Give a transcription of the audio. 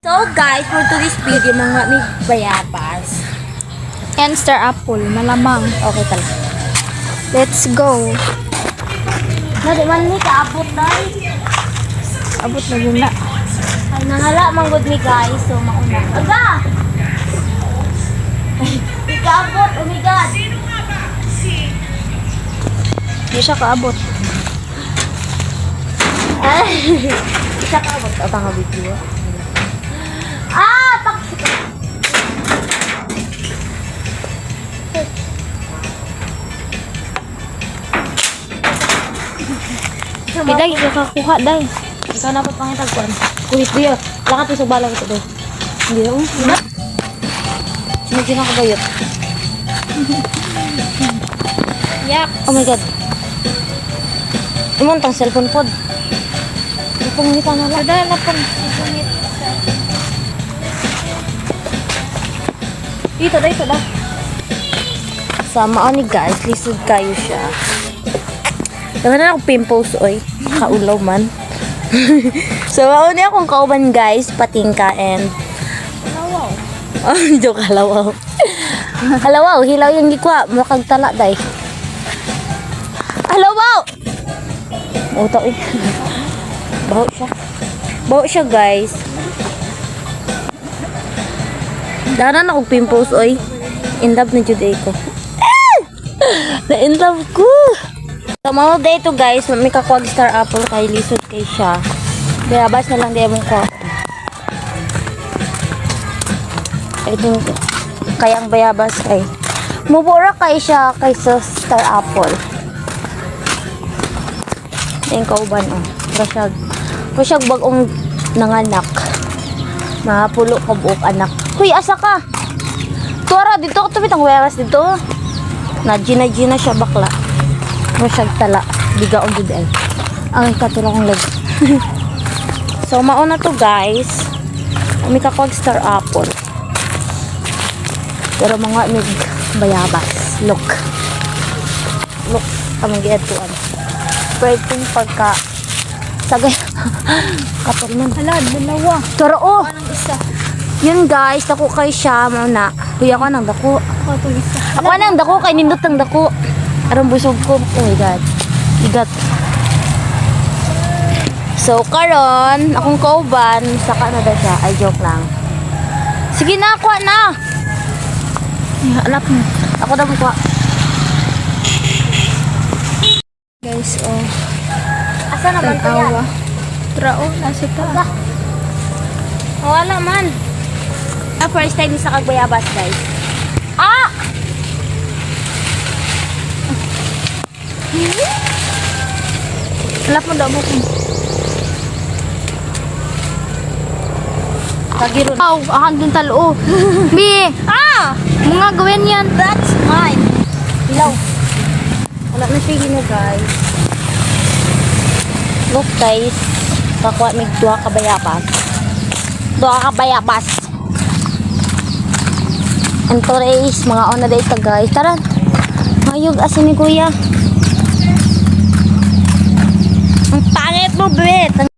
So guys, for today's video, mga may bayabas. And star apple, malamang. Okay pala. Let's go. Nadi man ni kaabot tay. Abot na yun na. Ay nangala manggod mi guys, so mauna. Aga! Ikaabot, oh my god. Hindi siya kaabot. Ay, isa kaabot. O, tanga video. Piday, kakakuha, day. Ikaw na pa pangitagpuan. Kuhit diyo. Lakat yung subalang ito doon. Hindi na. Hindi. Sunod din ako bayot. Yak. Oh my god. Imontang cellphone pod. Ngita na lang. Sada na pang sa... Dito, dito, da. Sa mao ni guys, lisod kayo siya. Dawa na ako pimples, oy. Kaulaw man. so, mao ni akong kauban guys, patingka and... Wow. Oh, joke, halawaw. halawaw, hilaw yung gikwa. Makag tala, day. Halawaw! Uta, eh. Baho siya. Baho siya, guys. Daran ako pimples, oy. In love na jud ko. na in love ko. So, mga day to guys, may kakwag star apple kay lisod kay siya. Bayabas na lang di mo ko. I think, kaya ang bayabas kay. Mubura kay siya kay sa star apple. Yung kauban, oh. Kasyag. Kasyag bagong nanganak. Mapulo ka buok anak. Huy, asa ka? Tuwara, dito ko tumitang weras dito. Na gina gina siya bakla. Masyag tala. Biga ang good ay. Ang katulong kong leg. so, mauna to guys. May kakwag star apple. Pero mga mig bayabas. Look. Look. Kami gituan. Pwedeng pagka sagay. Kapag man. Hala, dalawa. Turo oh. Isa? Yun guys, dako kay siya muna. Kuya ko nang dako. Ako nang dako kay nindot ang dako. Aron busog ko. Oh my god. Igat. So karon, akong kauban, saka na daw siya. Ay joke lang. Sige na, kuha na. Alap mo. Ako na kuha. Guys, oh. Asa naman to yan? Trao, nasa ta. Wala man. Ah, first time sa kagbayabas guys. Ah! Alap mo daw mo kung. Kagiron. Aw, ahan dun talo. Bi! Ah! Mga gawin yan. That's mine. Ilaw. Wala na siya gino guys. Look guys. Kakuha may dua ka bayabas. Dua ka bayabas. And today's mga ona day ka guys. Tara. Mayog asin ni kuya. Ang pangit mo, bet.